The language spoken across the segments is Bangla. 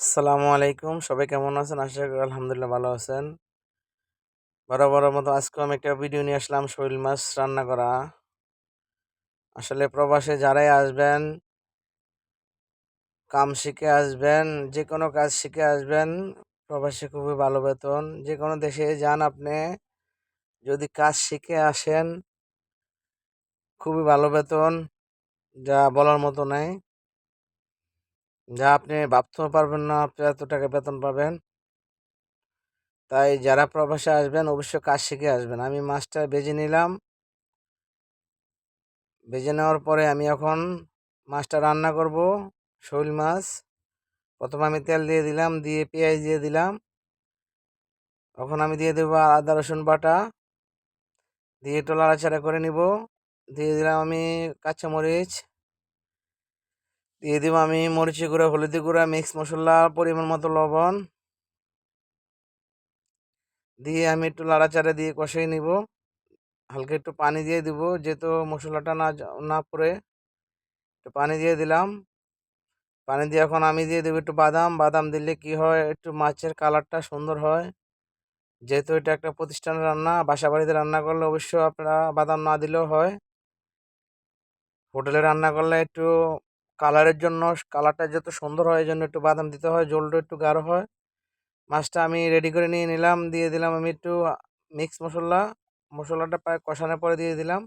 আসসালামু আলাইকুম। সবাই কেমন আছেন? আশা করি আলহামদুলিল্লাহ ভালো আছেন। বরাবর মতো আজকে আমি একটা ভিডিও নিয়ে আসলাম, শৈল মাছ রান্না করা। আসলে প্রবাসে যারাই আসবেন, কাম শিখে আসবেন যে কোনো কাজ শিখে আসবেন, প্রবাসে খুবই ভালো বেতন। যে কোনো দেশে যান আপনি, যদি কাজ শিখে আসেন, খুবই ভালো বেতন, যা বলার মতো নাই। যা আপনি ভাবতেও পারবেন না, আপনি এত টাকা বেতন পাবেন। তাই যারা প্রবাসে আসবেন, অবশ্যই কাজ শিখে আসবেন। আমি মাছটা বেজে নিলাম। বেজে নেওয়ার পরে আমি এখন মাছটা রান্না করব, শোল মাছ। প্রথমে আমি তেল দিয়ে দিলাম, দিয়ে পেঁয়াজ দিয়ে দিলাম। এখন আমি দিয়ে দেবো আদা, রসুন বাটা। দিয়ে একটু লাড়াচাড়া করে নিব। দিয়ে দিলাম আমি কাঁচামরিচ। দিয়ে দিব আমি মরিচি গুঁড়া হলুদি গুঁড়া, মিক্স মশলা, পরিমাণ মতো লবণ। দিয়ে আমি একটু লাড়াচাড়া দিয়ে কষিয়ে নিব। হালকা একটু পানি দিয়ে দিব, যেহেতু মশলাটা না না পড়ে। একটু পানি দিয়ে দিলাম। পানি দিয়ে এখন আমি দিয়ে দেবো একটু বাদাম। বাদাম দিলে কি হয়, একটু মাছের কালারটা সুন্দর হয়। যেহেতু এটা একটা প্রতিষ্ঠানের রান্না, বাসা বাড়িতে রান্না করলে অবশ্যই আপনারা বাদাম না দিলেও হয়। হোটেলে রান্না করলে একটু কালারের জন্য কালারটা যত সুন্দর হয় জন্য একটু বাদাম দিতে হয়, জলটা একটু গাঢ় হয়। মাছটা আমি রেডি করে নিয়ে নিলাম, দিয়ে দিলাম আমি একটু মিক্স মশলা, মশলাটা প্রায় কষানোর পরে দিয়ে দিলাম।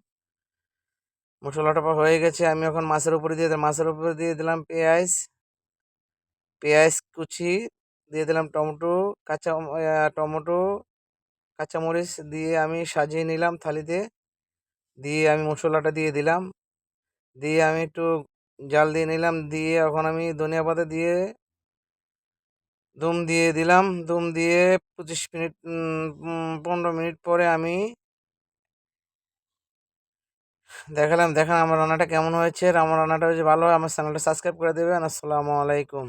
মশলাটা হয়ে গেছে, আমি এখন মাছের উপরে দিয়ে দিলাম, মাছের উপরে দিয়ে দিলাম পেঁয়াজ পেঁয়াজ কুচি, দিয়ে দিলাম টমেটো, কাঁচা টমেটো, কাঁচামরিচ দিয়ে আমি সাজিয়ে নিলাম থালিতে, দিয়ে আমি মশলাটা দিয়ে দিলাম। দিয়ে আমি একটু জাল দিয়ে নিলাম, দিয়ে এখন আমি ধনিয়া পাতা দিয়ে দুম দিয়ে দিলাম। দুম দিয়ে পঁচিশ মিনিট পনেরো মিনিট পরে আমি দেখালাম, দেখেন আমার রান্নাটা কেমন হয়েছে। আমার রান্নাটা হয়েছে ভালো আমার চ্যানেলটা সাবস্ক্রাইব করে দেবেন। আসসালামু আলাইকুম।